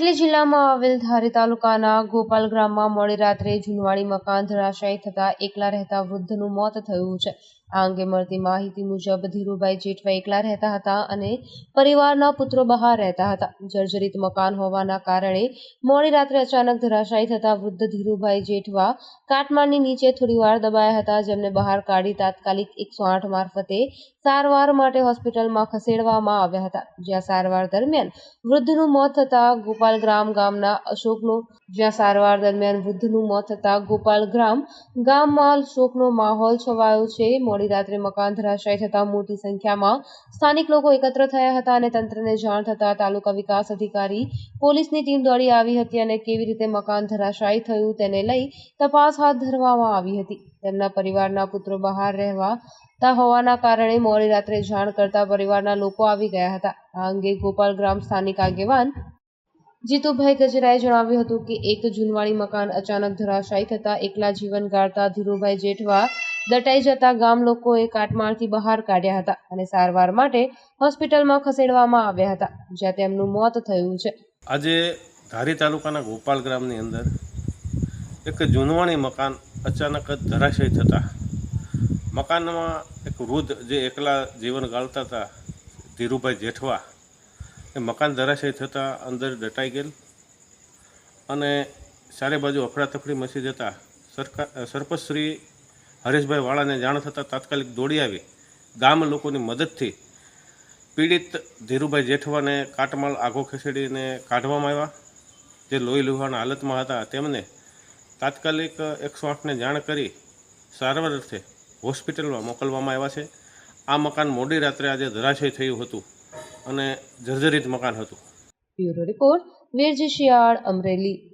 અમરેલી જિલ્લામાં આવેલ ધારી તાલુકાના ગોપાલ ગ્રામમાં મોડી રાત્રે જૂનવાણી મકાન ધરાશાયી થતા એકલા રહેતા વૃદ્ધનું મોત થયું છે. આ અંગે મળતી માહિતી મુજબ ધીરુભાઈ જેઠવા એકલા રહેતા હતા અને પરિવારના પુત્રો બહાર રહેતા હતા. જર્જરિત મકાન હોવાના કારણે મોડી રાત્રે અચાનક ધરાશાયી થતા વૃદ્ધ ધીરુભાઈ જેઠવા કાટમાળની નીચે થોડીવાર દબાયા હતા, જેમને બહાર કાઢી તાત્કાલિક એકસો આઠ મારફતે સારવાર માટે હોસ્પિટલમાં ખસેડવામાં આવ્યા હતા. જ્યાં સારવાર દરમિયાન વૃદ્ધનું મોત થતાં ગોપાલ ગ્રામ ગામના અશોકનો જ્યાં સારવાર દરમિયાન વૃદ્ધનું મોત થતાં ગોપાલ ગ્રામ ગામમાં શોકનો માહોલ છવાયો છે. મોડી રાત્રે મકાન ધરાશાયી થતાં મોટી સંખ્યામાં સ્થાનિક લોકો એકત્ર થયા હતા અને તંત્રને જાણ થતાં તાલુકા વિકાસ અધિકારી, પોલીસની ટીમ દોડી આવી હતી અને કેવી રીતે મકાન ધરાશાયી થયું તેને લઈ તપાસ હાથ ધરવામાં આવી હતી. તેમના પરિવારના પુત્રો બહાર રહેવાતા હોવાના કારણે મોડી રાત્રે જાણ કરતા પરિવારના લોકો આવી ગયા હતા. આ અંગે ગોપાલ ગ્રામ સ્થાનિક આગેવાન જીતુભાઈ ગજરાએ જણાવ્યું હતું કે એક જૂનવાળી મકાન અચાનક ધરાશાયી થતાં એકલા જીવન ગાળતા ધીરુભાઈ જેઠવા દટાઈ જતા ગામ લોકોએ કાટમાળથી બહાર કાઢ્યા હતા અને સારવાર માટે હોસ્પિટલમાં ખસેડવામાં આવ્યા હતા, જ્યાં તેમનું મોત થયું છે. આજે ધારી તાલુકાના ગોપાલ ગ્રામની અંદર એક જૂનવાણી મકાન અચાનક જ ધરાશયી થતાં મકાનમાં એક વૃદ્ધ જે એકલા જીવન ગાળતા હતા, ધીરુભાઈ જેઠવા એ મકાન ધરાશય થતાં અંદર દટાઈ ગયેલ અને ચારે બાજુ અફડાતફડી મચી જતાં સરકાર સરપંચશ્રી હરેશભાઈ વાળાને જાણ થતાં તાત્કાલિક દોડી આવી. ગામ લોકોની મદદથી પીડિત ધીરુભાઈ જેઠવાને કાટમાળ આઘો ખસેડીને કાઢવામાં આવ્યા. જે લોહી લુહાના હાલતમાં હતા, તેમને તાત્કાલિક એકસો આઠને જાણ કરી સારવાર અર્થે હોસ્પિટલમાં મોકલવામાં આવ્યા છે. આ મકાન મોડી રાત્રે આજે ધરાશય થયું હતું. અને જર્જરિત મકાન હતું. Bureau report Virji Shiyal Amreli.